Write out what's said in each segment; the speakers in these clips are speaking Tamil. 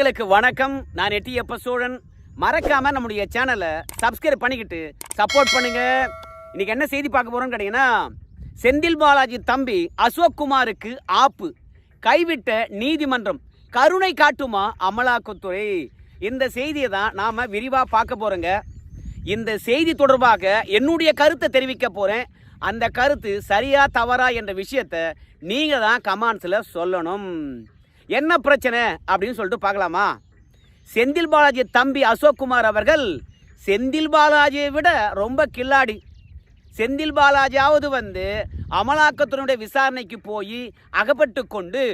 நண்பர்களுக்கு வணக்கம். நான் எட்டியப்ப சோழன். மறக்காம நம்முடைய சேனலை சப்ஸ்கிரைப் பண்ணிக்கிட்டு சப்போர்ட் பண்ணுங்க. இன்னைக்கு என்ன செய்தி பார்க்க போறோம்னு கேட்டீங்கன்னா செந்தில் பாலாஜி தம்பி அசோக் குமாருக்கு ஆப்பு. கைவிட்ட நீதிமன்றம். கருணை காட்டுமா அமலாக்கத்துறை. இந்த செய்தியை தான் நாம விரிவாக பார்க்க போறோங்க. இந்த செய்தி தொடர்பாக என்னுடைய கருத்தை தெரிவிக்க போறேன். அந்த கருத்து சரியா தவறா என்ற விஷயத்தை நீங்க தான் கமெண்ட்ஸ்ல சொல்லணும். என்ன பிரச்சனை அப்படின்னு சொல்லிட்டு பார்க்கலாமா? செந்தில் பாலாஜி தம்பி அசோக் குமார் அவர்கள் செந்தில் பாலாஜியை விட ரொம்ப கில்லாடி. செந்தில் பாலாஜியாவது வந்து அமலாக்கத்தினுடைய விசாரணைக்கு போய் அகப்பட்டு கொண்டு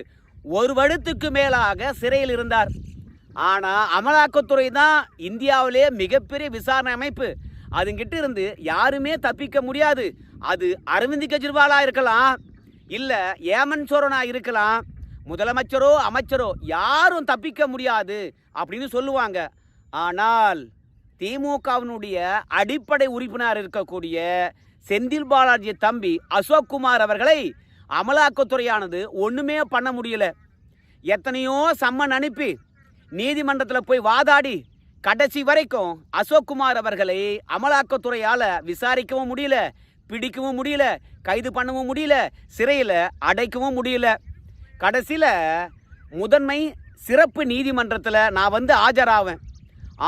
ஒரு வருடத்துக்கு மேலாக சிறையில் இருந்தார். ஆனால் அமலாக்கத்துறை தான் இந்தியாவிலே மிகப்பெரிய விசாரணை அமைப்பு. அதுங்கிட்ட இருந்து யாருமே தப்பிக்க முடியாது. அது அரவிந்த் கெஜ்ரிவாலாக இருக்கலாம் இல்லை ஏமன் சோரனாக இருக்கலாம். முதலமைச்சரோ அமைச்சரோ யாரும் தப்பிக்க முடியாது அப்படின்னு சொல்லுவாங்க. ஆனால் திமுகவினுடைய அடிப்படை உறுப்பினர் இருக்கக்கூடிய செந்தில் பாலாஜி தம்பி அசோக் குமார் அவர்களை அமலாக்கத்துறையானது ஒன்றுமே பண்ண முடியல. எத்தனையோ சம்மன் அனுப்பி நீதிமன்றத்தில் போய் வாதாடி கடைசி வரைக்கும் அசோக் குமார் அவர்களை அமலாக்கத்துறையால் விசாரிக்கவும் முடியல பிடிக்கவும் முடியல கைது பண்ணவும் முடியல சிறையில் அடைக்கவும் முடியல. கடைசியில் முதன்மை சிறப்பு நீதிமன்றத்தில் நான் வந்து ஆஜராவேன்.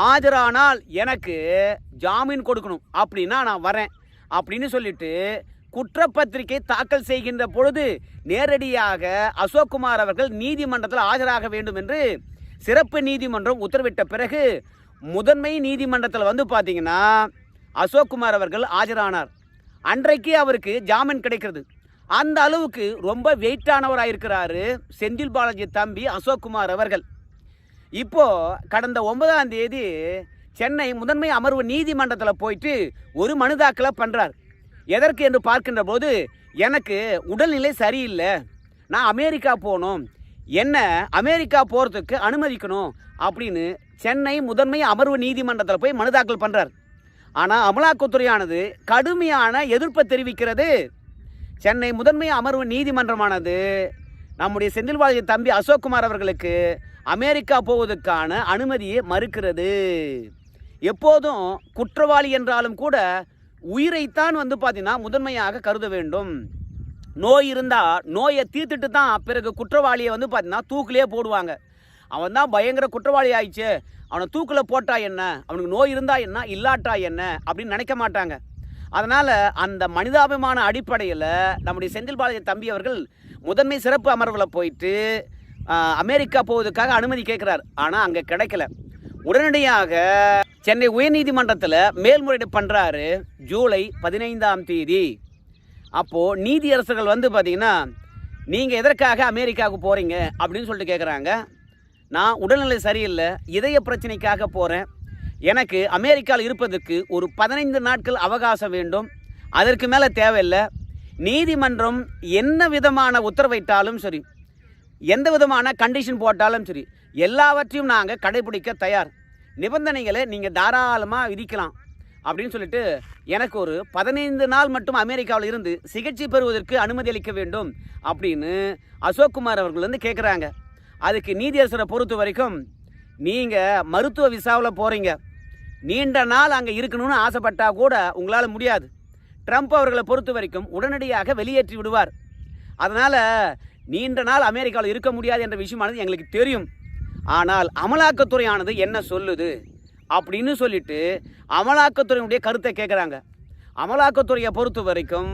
ஆஜரானால் எனக்கு ஜாமீன் கொடுக்கணும். அப்படின்னா நான் வரேன். அப்படின்னு சொல்லிட்டு குற்றப்பத்திரிகை தாக்கல் செய்கின்ற பொழுது நேரடியாக அசோக்குமார் அவர்கள் நீதிமன்றத்தில் ஆஜராக வேண்டும் என்று சிறப்பு நீதிமன்றம் உத்தரவிட்ட பிறகு முதன்மை நீதிமன்றத்தில் வந்து பார்த்தீங்கன்னா அசோக்குமார் அவர்கள் ஆஜரானார். அன்றைக்கு அவருக்கு ஜாமீன் கிடைக்கிறது. அந்த அளவுக்கு ரொம்ப வெயிட்டானவராக இருக்கிறாரு செந்தில் பாலாஜி தம்பி அசோக்குமார் அவர்கள். இப்போ கடந்த ஒன்பதாம் தேதி சென்னை முதன்மை அமர்வு நீதிமன்றத்தில் போயிட்டு ஒரு மனு தாக்கலை பண்ணுறார் எதற்கு என்று பார்க்கின்ற போது எனக்கு உடல்நிலை சரியில்லை. நான் அமெரிக்கா போகணும். என்ன அமெரிக்கா போகிறதுக்கு அனுமதிக்கணும் அப்படின்னு சென்னை முதன்மை அமர்வு நீதிமன்றத்தில் போய் மனு தாக்கல் பண்ணுறார் ஆனால் அமலாக்கத்துறையானது கடுமையான எதிர்ப்பை தெரிவிக்கிறது. சென்னை முதன்மை அமர்வு நீதிமன்றமானது நம்முடைய செந்தில்பாலாஜி தம்பி அசோக்குமார் அவர்களுக்கு அமெரிக்கா போவதற்கான அனுமதியை மறுக்கிறது. எப்போதும் குற்றவாளி என்றாலும் கூட உயிரைத்தான் வந்து பார்த்தீங்கன்னா முதன்மையாக கருத வேண்டும். நோய் இருந்தால் நோயை தீர்த்துட்டு தான் பிறகு குற்றவாளியை வந்து பார்த்தீங்கன்னா தூக்கிலே போடுவாங்க. அவன் தான் பயங்கர குற்றவாளி ஆயிடுச்சு. அவனை தூக்கில் போட்டா என்ன? அவனுக்கு நோய் இருந்தா என்ன? இல்லாட்டா என்ன? அப்படின்னு நினைக்க மாட்டாங்க. அதனால் அந்த மனிதாபிமான அடிப்படையில் நம்முடைய செந்தில் பாலாஜி தம்பி அவர்கள் முதன்மை சிறப்பு அமர்வில் போயிட்டு அமெரிக்கா போவதற்காக அனுமதி கேட்குறார். ஆனால் அங்கே கிடைக்கல. உடனடியாக சென்னை உயர்நீதிமன்றத்தில் மேல்முறையீடு பண்ணுறாரு ஜூலை பதினைந்தாம் தேதி. அப்போது நீதியரசர்கள் வந்து பார்த்தீங்கன்னா நீங்கள் எதற்காக அமெரிக்காவுக்கு போகிறீங்க அப்படின்னு சொல்லிட்டு கேட்குறாங்க நான் உடல்நிலை சரியில்லை. இதய பிரச்சனைக்காக போகிறேன் எனக்கு அமெரிக்காவில் இருப்பதற்கு ஒரு பதினைந்து நாட்கள் அவகாசம் வேண்டும். அதற்கு மேலே தேவையில்லை. நீதிமன்றம் என்ன விதமான உத்தரவிட்டாலும் சரி எந்த விதமான கண்டிஷன் போட்டாலும் சரி எல்லாவற்றையும் நாங்கள் கடைபிடிக்க தயார். நிபந்தனைகளை நீங்கள் தாராளமாக விதிக்கலாம். அப்படின்னு சொல்லிட்டு எனக்கு ஒரு பதினைந்து நாள் மட்டும் அமெரிக்காவில் இருந்து சிகிச்சை பெறுவதற்கு அனுமதி அளிக்க வேண்டும் அப்படின்னு அசோக்குமார் அவர்கள் வந்து கேட்குறாங்க அதுக்கு நீதியரசரை பொறுத்த வரைக்கும் நீங்கள் மருத்துவ விசாவில் போகிறீங்க நீண்ட நாள் அங்கே இருக்கணும்னு ஆசைப்பட்டா கூட உங்களால் முடியாது. ட்ரம்ப் அவர்களை பொறுத்த வரைக்கும் உடனடியாக வெளியேற்றி விடுவார். அதனால் நீண்ட நாள் அமெரிக்காவில் இருக்க முடியாது என்ற விஷயமானது எங்களுக்கு தெரியும். ஆனால் அமலாக்கத்துறையானது என்ன சொல்லுது அப்படின்னு சொல்லிட்டு அமலாக்கத்துறையினுடைய கருத்தை கேட்குறாங்க அமலாக்கத்துறையை பொறுத்த வரைக்கும்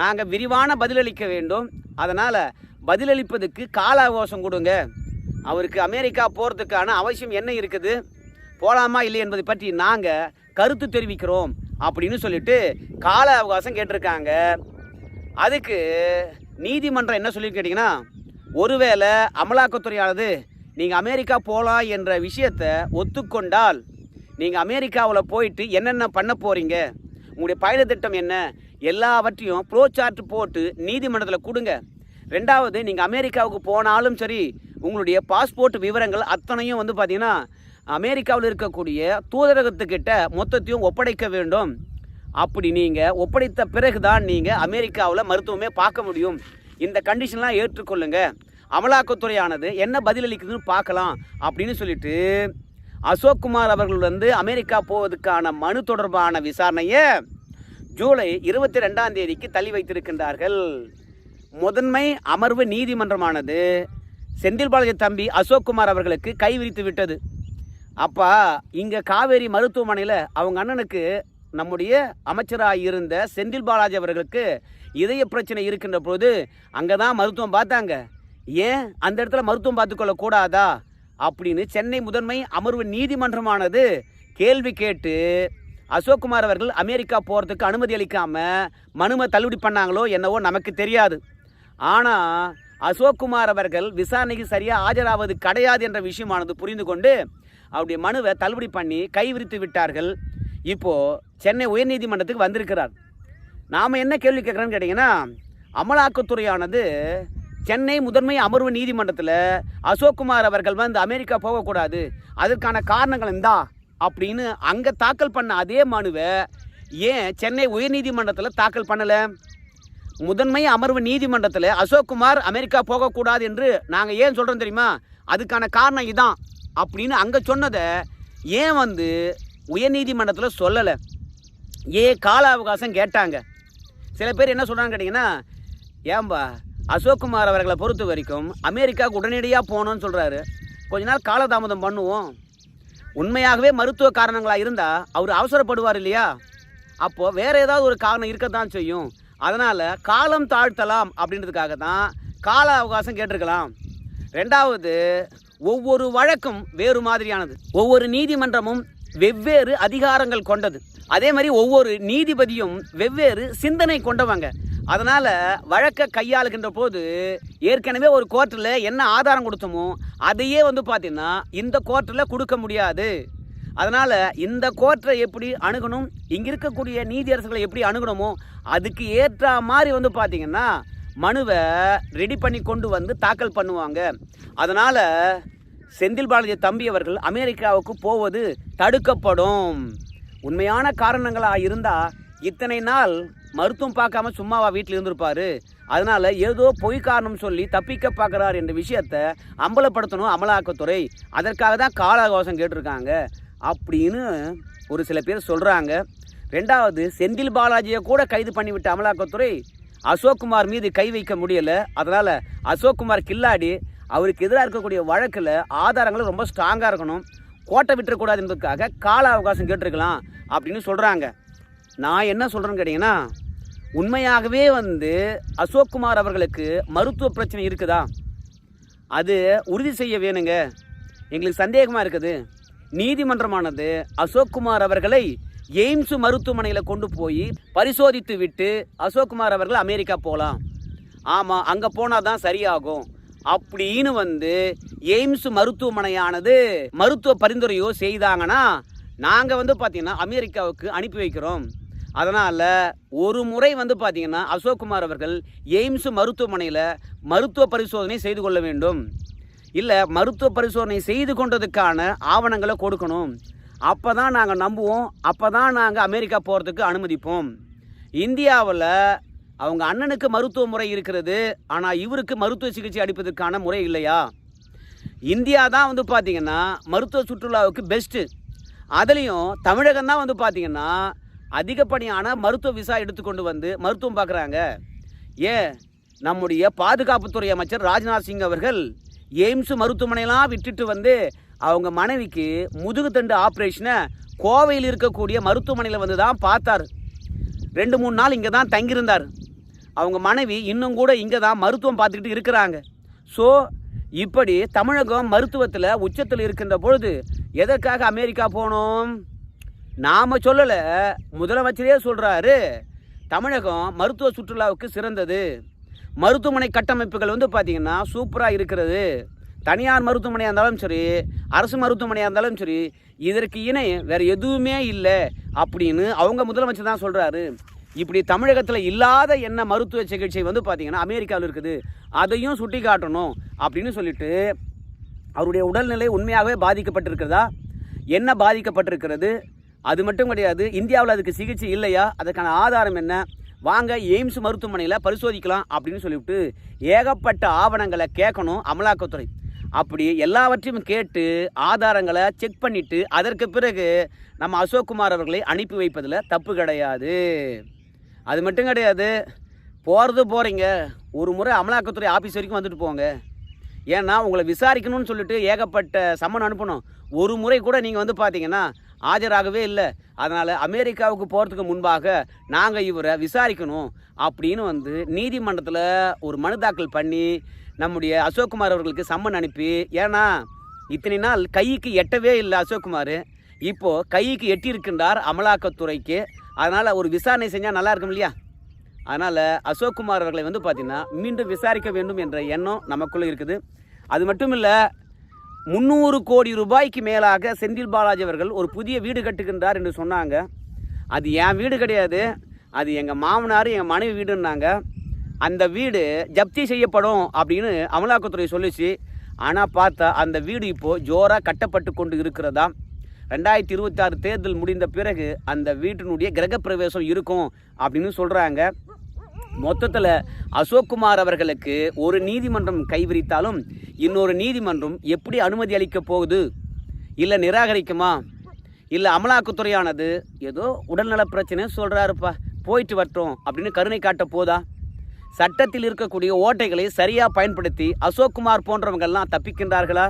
நாங்கள் விரிவான பதிலளிக்க வேண்டும். அதனால் பதிலளிப்பதுக்கு கால அவகாசம் கொடுங்க. அவருக்கு அமெரிக்கா போகிறதுக்கான அவசியம் என்ன இருக்குது? போகலாமா இல்லை என்பதை பற்றி நாங்கள் கருத்து தெரிவிக்கிறோம் அப்படின்னு சொல்லிட்டு கால அவகாசம் கேட்டிருக்காங்க. அதுக்கு நீதிமன்றம் என்ன சொல்லி கேட்டிங்கன்னா ஒருவேளை அமலாக்கத்துறையானது நீங்கள் அமெரிக்கா போகலாம் என்ற விஷயத்தை ஒத்துக்கொண்டால் நீங்கள் அமெரிக்காவில் போயிட்டு என்னென்ன பண்ண போகிறீங்க உங்களுடைய பயண திட்டம் என்ன? எல்லாவற்றையும் ப்ரோ சார்ட் போட்டு நீதிமன்றத்தில் கொடுங்க. ரெண்டாவது நீங்கள் அமெரிக்காவுக்கு போனாலும் சரி உங்களுடைய பாஸ்போர்ட் விவரங்கள் அத்தனையும் வந்து பார்த்தீங்கன்னா அமெரிக்காவில் இருக்கக்கூடிய தூதரகத்துக்கிட்ட மொத்தத்தையும் ஒப்படைக்க வேண்டும். அப்படி நீங்கள் ஒப்படைத்த பிறகு தான் நீங்கள் அமெரிக்காவில் மருத்துவமே பார்க்க முடியும். இந்த கண்டிஷன்லாம் ஏற்றுக்கொள்ளுங்க. அமலாக்கத்துறையானது என்ன பதிலளிக்குதுன்னு பார்க்கலாம் அப்படின்னு சொல்லிட்டு அசோக் குமார் அவர்கள் வந்து அமெரிக்கா போவதற்கான மனு தொடர்பான விசாரணையை ஜூலை இருபத்தி ரெண்டாம் தேதிக்கு தள்ளி வைத்திருக்கின்றார்கள். முதன்மை அமர்வு நீதிமன்றமானது செந்தில் பாலாஜி தம்பி அசோக் குமார் அவர்களுக்கு கை விரித்து விட்டது. அப்பா இங்கே காவேரி மருத்துவமனையில் அவங்க அண்ணனுக்கு நம்முடைய அமைச்சராக இருந்த செந்தில் பாலாஜி அவர்களுக்கு இதய பிரச்சனை இருக்கின்ற போது அங்கே தான் மருத்துவம் பார்த்தாங்க. ஏன்? அந்த இடத்துல மருத்துவம் பார்த்துக்கொள்ள கூடாதா? அப்படின்னு சென்னை முதன்மை அமர்வு நீதிமன்றமானது கேள்வி கேட்டு அசோக்குமார் அவர்கள் அமெரிக்கா போகிறதுக்கு அனுமதி அளிக்காமல் மனுமை தள்ளுபடி பண்ணாங்களோ என்னவோ நமக்கு தெரியாது. ஆனால் அசோக்குமார் அவர்கள் விசாரணைக்கு சரியாக ஆஜராவது கிடையாது என்ற விஷயமானது புரிந்து கொண்டு அவருடைய மனுவை தள்ளுபடி பண்ணி கைவிரித்து விட்டார்கள். இப்போது சென்னை உயர்நீதிமன்றத்துக்கு வந்திருக்கிறார். நாம் என்ன கேள்வி கேட்குறோன்னு கேட்டிங்கன்னா அமலாக்கத்துறையானது சென்னை முதன்மை அமர்வு நீதிமன்றத்தில் அசோக்குமார் அவர்கள் வந்து அமெரிக்கா போகக்கூடாது அதற்கான காரணங்கள் இந்தா அப்படின்னு அங்கே தாக்கல் பண்ண அதே மனுவை ஏன் சென்னை உயர்நீதிமன்றத்தில் தாக்கல் பண்ணலை? முதன்மை அமர்வு நீதிமன்றத்தில் அசோக்குமார் அமெரிக்கா போகக்கூடாது என்று நாங்கள் ஏன் சொல்கிறோம் தெரியுமா? அதுக்கான காரணம் இதான். அப்படின்னு அங்கே சொன்னதை ஏன் வந்து உயர்நீதிமன்றத்தில் சொல்லலை? ஏன் கால அவகாசம் கேட்டாங்க. சில பேர் என்ன சொல்கிறாங்க கேட்டிங்கன்னா ஏன்பா அசோக்குமார் அவர்களை பொறுத்த வரைக்கும் அமெரிக்காவுக்கு உடனடியாக போகணும்னு சொல்கிறாரு கொஞ்ச நாள் காலதாமதம் பண்ணுவோம். உண்மையாகவே மருத்துவ காரணங்களாக இருந்தால் அவர் அவசரப்படுவார் இல்லையா? அப்போது வேறு ஏதாவது ஒரு காரணம் இருக்க தான் செய்யும். அதனால் காலம் தாழ்த்தலாம் அப்படின்றதுக்காக தான் கால அவகாசம் கேட்டிருக்கலாம். ரெண்டாவது ஒவ்வொரு வழக்கும் வேறு மாதிரியானது. ஒவ்வொரு நீதிமன்றமும் வெவ்வேறு அதிகாரங்கள் கொண்டது. அதே மாதிரி ஒவ்வொரு நீதிபதியும் வெவ்வேறு சிந்தனை கொண்டவங்க. அதனால் வழக்கை கையாளுகின்ற போது ஏற்கனவே ஒரு கோர்ட்டில் என்ன ஆதாரம் கொடுத்தோமோ அதையே வந்து பார்த்திங்கன்னா இந்த கோர்ட்டில் கொடுக்க முடியாது. அதனால் இந்த கோர்ட்டை எப்படி அணுகணும் இங்கே இருக்கக்கூடிய நீதியரசுகளை எப்படி அணுகணுமோ அதுக்கு ஏற்ற மாதிரி வந்து பார்த்தீங்கன்னா மனுவை ரெடி பண்ணி கொண்டு வந்து தாக்கல் பண்ணுவாங்க. அதனால் செந்தில் பாலாஜி தம்பி அவர்கள் அமெரிக்காவுக்கு போவது தடுக்கப்படும். உண்மையான காரணங்களாக இருந்தால் இத்தனை நாள் மருத்துவம் பார்க்காம சும்மாவா வீட்டில் இருந்திருப்பாரு. அதனால ஏதோ பொய் காரணம் சொல்லி தப்பிக்க பார்க்குறார் என்ற விஷயத்தை அம்பலப்படுத்தணும் அமலாக்கத்துறை. அதற்காக தான் கால அவகாசம் கேட்டிருக்காங்க. அப்படின்னு ஒரு சில பேர் சொல்கிறாங்க ரெண்டாவது செந்தில் பாலாஜியை கூட கைது பண்ணிவிட்ட அமலாக்கத்துறை அசோக்குமார் மீது கை வைக்க முடியலை. அதனால் அசோக்குமார் கில்லாடி அவருக்கு எதிராக இருக்கக்கூடிய வழக்கில் ஆதாரங்கள் ரொம்ப ஸ்ட்ராங்காக இருக்கணும். கோட்டை விட்டுறக்கூடாது என்பதற்காக கால அவகாசம் கேட்டிருக்கலாம் அப்படின்னு சொல்கிறாங்க நான் என்ன சொல்கிறேன்னு கேட்டிங்கன்னா உண்மையாகவே வந்து அசோக்குமார் அவர்களுக்கு மருத்துவ பிரச்சனை இருக்குதா? அது உறுதி செய்ய வேணுங்க. எங்களுக்கு சந்தேகமாக இருக்குது. நீதிமன்றமானது அசோக்குமார் அவர்களை எய்ம்ஸ் மருத்துவமனையில் கொண்டு போய் பரிசோதித்து விட்டு அசோக்குமார் அவர்கள் அமெரிக்கா போகலாம் ஆமாம் அங்கே போனால் தான் சரியாகும். அப்படின்னு வந்து எய்ம்ஸ் மருத்துவமனையானது மருத்துவ பரிந்துரையோ செய்தாங்கன்னா நாங்கள் வந்து பார்த்திங்கன்னா அமெரிக்காவுக்கு அனுப்பி வைக்கிறோம். அதனால் ஒரு முறை வந்து பார்த்திங்கன்னா அசோக்குமார் அவர்கள் எய்ம்ஸ் மருத்துவமனையில் மருத்துவ பரிசோதனை செய்து கொள்ள வேண்டும். இல்லை மருத்துவ பரிசோதனை செய்து கொண்டதுக்கான ஆவணங்களை கொடுக்கணும். அப்போ தான் நாங்கள் நம்புவோம். அப்போ தான் நாங்கள் அமெரிக்கா போகிறதுக்கு அனுமதிப்போம். இந்தியாவில் அவங்க அண்ணனுக்கு மருத்துவ முறை இருக்கிறது. ஆனால் இவருக்கு மருத்துவ சிகிச்சை அளிப்பதற்கான முறை இல்லையா? இந்தியா தான் வந்து பார்த்திங்கன்னா மருத்துவ சுற்றுலாவுக்கு பெஸ்ட்டு அதுலேயும் தமிழகம் தான் வந்து பார்த்திங்கன்னா அதிகப்படியான மருத்துவ விசா எடுத்துக்கொண்டு வந்து மருத்துவம் பார்க்குறாங்க ஏன்? நம்முடைய பாதுகாப்புத்துறை அமைச்சர் ராஜ்நாத் சிங் அவர்கள் எய்ம்ஸ் மருத்துவமனையெல்லாம் விட்டுட்டு வந்து அவங்க மனைவிக்கு முதுகுத்தண்டு ஆப்ரேஷனை கோவையில் இருக்கக்கூடிய மருத்துவமனையில் வந்து தான் பார்த்தார். ரெண்டு மூணு நாள் இங்கே தான் தங்கியிருந்தார். அவங்க மனைவி இன்னும் கூட இங்கே தான் மருத்துவம் பார்த்துக்கிட்டு இருக்கிறாங்க. ஸோ இப்படி தமிழகம் மருத்துவத்தில் உச்சத்தில் இருக்கின்ற பொழுது எதற்காக அமெரிக்கா போகணும் நாம் சொல்லலை. முதலமைச்சரே சொல்கிறாரு தமிழகம் மருத்துவ சுற்றுலாவுக்கு சிறந்தது. மருத்துவமனை கட்டமைப்புகள் வந்து பார்த்திங்கன்னா சூப்பராக இருக்கிறது. தனியார் மருத்துவமனையாக இருந்தாலும் சரி அரசு மருத்துவமனையாக இருந்தாலும் சரி இதற்கு இணை வேறு எதுவுமே இல்லை அப்படின்னு அவங்க முதலமைச்சர் தான் சொல்கிறாரு இப்படி தமிழகத்தில் இல்லாத என்ன மருத்துவ சிகிச்சை வந்து பார்த்திங்கன்னா அமெரிக்காவில் இருக்குது. அதையும் சுட்டி காட்டணும் அப்படின்னு சொல்லிட்டு அவருடைய உடல்நிலை உண்மையாகவே பாதிக்கப்பட்டிருக்கிறதா? என்ன பாதிக்கப்பட்டிருக்கிறது? அது மட்டும் கிடையாது இந்தியாவில் அதுக்கு சிகிச்சை இல்லையா? அதற்கான ஆதாரம் என்ன? வாங்க எய்ம்ஸ் மருத்துவமனையில் பரிசோதிக்கலாம் அப்படின்னு சொல்லிவிட்டு ஏகப்பட்ட ஆவணங்களை கேட்கணும் அமலாக்கத்துறை. அப்படி எல்லாவற்றையும் கேட்டு ஆதாரங்களை செக் பண்ணிவிட்டு அதற்கு பிறகு நம்ம அசோக்குமார் அவர்களை அனுப்பி வைப்பதில் தப்பு கிடையாது. அது மட்டும் கிடையாது. போகிறது போகிறீங்க ஒரு முறை அமலாக்கத்துறை ஆஃபீஸ் வரைக்கும் வந்துட்டு போங்க. ஏன்னா உங்களை விசாரிக்கணும்னு சொல்லிட்டு ஏகப்பட்ட சம்மன் அனுப்பணும். ஒரு முறை கூட நீங்கள் வந்து பார்த்தீங்கன்னா ஆஜராகவே இல்லை. அதனால் அமெரிக்காவுக்கு போகிறதுக்கு முன்பாக நாங்கள் இவரை விசாரிக்கணும் அப்படின்னு வந்து நீதிமன்றத்தில் ஒரு மனு தாக்கல் பண்ணி நம்முடைய அசோக்குமார் அவர்களுக்கு சம்மன் அனுப்பி ஏன்னா இத்தனை நாள் கைக்கு எட்டவே இல்லை அசோக்குமார். இப்போது கைக்கு எட்டியிருக்கின்றார் அமலாக்கத்துறைக்கு. அதனால் ஒரு விசாரணை செஞ்சால் நல்லா இருக்கும் இல்லையா? அதனால் அசோக்குமார் அவர்களை வந்து பார்த்திங்கன்னா மீண்டும் விசாரிக்க வேண்டும் என்ற எண்ணம் நமக்குள்ளே இருக்குது. அது மட்டும் இல்லை முந்நூறு கோடி ரூபாய்க்கு மேலாக செந்தில் பாலாஜி அவர்கள் ஒரு புதிய வீடு கட்டுகின்றார் என்று சொன்னாங்க. அது என் வீடு கிடையாது. அது எங்கள் மாமனார் எங்கள் மனைவி வீடுன்னாங்க. அந்த வீடு ஜப்தி செய்யப்படும் அப்படின்னு அமலாக்கத்துறை சொல்லிச்சு. ஆனால் பார்த்தா அந்த வீடு இப்போது ஜோராக கட்டப்பட்டு கொண்டு இருக்கிறதா? ரெண்டாயிரத்தி இருபத்தாறு தேர்தல் முடிந்த பிறகு அந்த வீட்டினுடைய கிரகப்பிரவேசம் இருக்கும் அப்படின்னு சொல்கிறாங்க மொத்தத்தில் அசோக்குமார் அவர்களுக்கு ஒரு நீதிமன்றம் கைவிரித்தாலும் இன்னொரு நீதிமன்றம் எப்படி அனுமதி அளிக்க போகுது? இல்லை நிராகரிக்குமா? இல்லை அமலாக்கத்துறையானது ஏதோ உடல்நல பிரச்சனை சொல்கிறாருப்பா போயிட்டு வரட்டும் அப்படின்னு கருணை காட்ட போதா? சட்டத்தில் இருக்கக்கூடிய ஓட்டைகளை சரியாக பயன்படுத்தி அசோக்குமார் போன்றவங்கெல்லாம் தப்பிக்கின்றார்களா?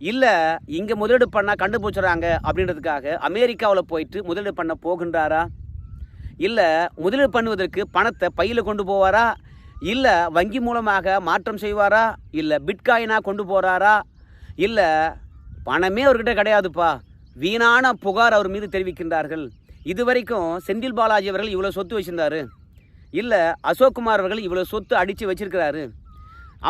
இல்லை இங்கே முதலீடு பண்ணால் கண்டுபிடிச்சிடறாங்க அப்படின்றதுக்காக அமெரிக்காவில் போயிட்டு முதலீடு பண்ண போகின்றாரா? இல்லை முதலீடு பண்ணுவதற்கு பணத்தை பையில் கொண்டு போவாரா? இல்லை வங்கி மூலமாக மாற்றம் செய்வாரா? இல்லை பிட்காயினாக கொண்டு போகிறாரா இல்லை பணமே அவர்கிட்ட கிடையாதுப்பா. வீணான புகார் அவர் மீது தெரிவிக்கின்றார்கள். இதுவரைக்கும் செந்தில் பாலாஜி அவர்கள் இவ்வளோ சொத்து வச்சிருந்தாரு. இல்லை அசோக்குமார் அவர்கள் இவ்வளோ சொத்து அடித்து வச்சிருக்கிறாரு.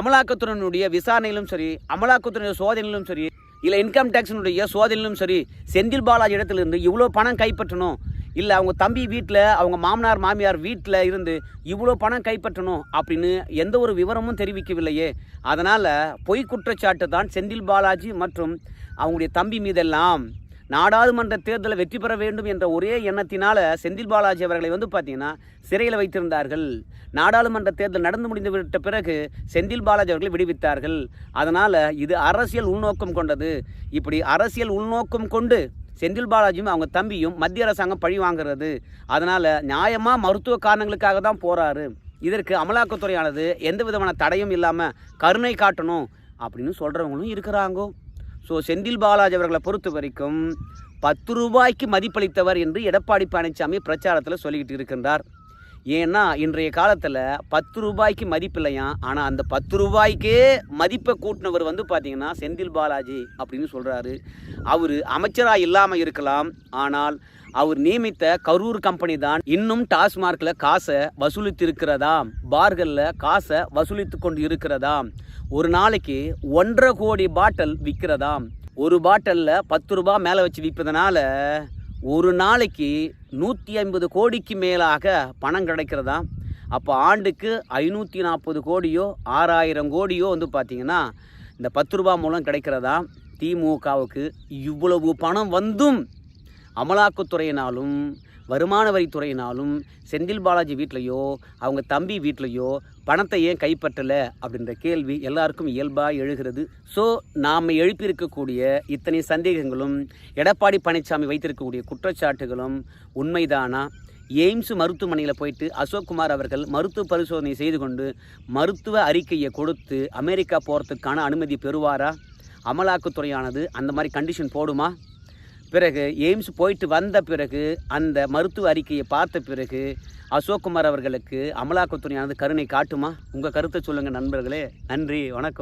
அமலாக்கத்துறையினுடைய விசாரணையிலும் சரி அமலாக்கத்துறையுடைய சோதனையிலும் சரி இல்லை இன்கம் டேக்ஸினுடைய சோதனையிலும் சரி செந்தில் பாலாஜி இடத்திலிருந்து இவ்வளோ பணம் கைப்பற்றணும். இல்லை அவங்க தம்பி வீட்டில் அவங்க மாமனார் மாமியார் வீட்டில் இருந்து இவ்வளோ பணம் கைப்பற்றணும் அப்படின்னு எந்த ஒரு விவரமும் தெரிவிக்கவில்லையே. அதனால் பொய் குற்றச்சாட்டு தான் செந்தில் பாலாஜி மற்றும் அவங்களுடைய தம்பி மீதெல்லாம். நாடாளுமன்ற தேர்தலில் வெற்றி பெற வேண்டும் என்ற ஒரே எண்ணத்தினால் செந்தில் பாலாஜி அவர்களை வந்து பார்த்தீங்கன்னா சிறையில் வைத்திருந்தார்கள். நாடாளுமன்ற தேர்தல் நடந்து முடிந்து விட்ட பிறகு செந்தில் பாலாஜி அவர்களை விடுவித்தார்கள். அதனால் இது அரசியல் உள்நோக்கம் கொண்டது. இப்படி அரசியல் உள்நோக்கம் கொண்டு செந்தில் பாலாஜியும் அவங்க தம்பியும் மத்திய அரசாங்கம் பழி வாங்குறது. அதனால் நியாயமாக மருத்துவ காரணங்களுக்காக தான் போகிறாரு இதற்கு அமலாக்கத்துறையானது எந்த விதமான தடையும் இல்லாமல் கருணை காட்டணும் அப்படின்னு சொல்கிறவங்களும் இருக்கிறாங்கோ. ஸோ செந்தில் பாலாஜி அவர்களை பொறுத்த வரைக்கும் பத்து ரூபாய்க்கு மதிப்பளித்தவர் என்று எடப்பாடி பழனிசாமி பிரச்சாரத்தில் சொல்லிக்கிட்டு இருக்கின்றார். ஏன்னா இன்றைய காலத்தில் பத்து ரூபாய்க்கு மதிப்பில்லையாம் ஆனால் அந்த பத்து ரூபாய்க்கே மதிப்பை கூட்டினவர் வந்து பார்த்தீங்கன்னா செந்தில் பாலாஜி அப்படின்னு சொல்கிறாரு அவர் அமைச்சராக இல்லாமல் இருக்கலாம் ஆனால் அவர் நியமித்த கரூர் கம்பெனி தான் இன்னும் டாஸ்மார்க்கில் காசை வசூலித்திருக்கிறதாம் பார்களில் காசை வசூலித்து கொண்டு இருக்கிறதாம் ஒரு நாளைக்கு ஒன்றரை கோடி பாட்டில் விற்கிறதாம் ஒரு பாட்டிலில் பத்து ரூபா மேலே வச்சு விற்பதனால ஒரு நாளைக்கு நூற்றி ஐம்பது கோடிக்கு மேலாக பணம் கிடைக்கிறதா? அப்போ ஆண்டுக்கு ஐநூற்றி நாற்பது கோடியோ ஆறாயிரம் கோடியோ வந்து பார்த்திங்கன்னா இந்த பத்து ரூபா மூலம் கிடைக்கிறதா? திமுகவுக்கு இவ்வளவு பணம் வந்தும் அமலாக்கத்துறையினாலும் வருமான வரித்துறையினாலும் செந்தில் பாலாஜி வீட்லேயோ அவங்க தம்பி வீட்லேயோ பணத்தை ஏன் கைப்பற்றலை அப்படின்ற கேள்வி எல்லாருக்கும் இயல்பாக எழுகிறது. ஸோ நாம் எழுப்பியிருக்கக்கூடிய இத்தனை சந்தேகங்களும் எடப்பாடி பழனிசாமி வைத்திருக்கக்கூடிய குற்றச்சாட்டுகளும் உண்மைதானா? எய்ம்ஸ் மருத்துவமனையில் போயிட்டு அசோக்குமார் அவர்கள் மருத்துவ பரிசோதனை செய்து கொண்டு மருத்துவ அறிக்கையை கொடுத்து அமெரிக்கா போகிறதுக்கான அனுமதி பெறுவாரா? அமலாக்கத்துறையானது அந்த மாதிரி கண்டிஷன் போடுமா? பிறகு எய்ம்ஸ் போயிட்டு வந்த பிறகு அந்த மருத்துவ அறிக்கையை பார்த்த பிறகு அசோக்குமார் அவர்களுக்கு அமலாக்கத்துறையானது கருணை காட்டுமா? உங்கள் கருத்தை சொல்லுங்கள் நண்பர்களே. நன்றி வணக்கம்.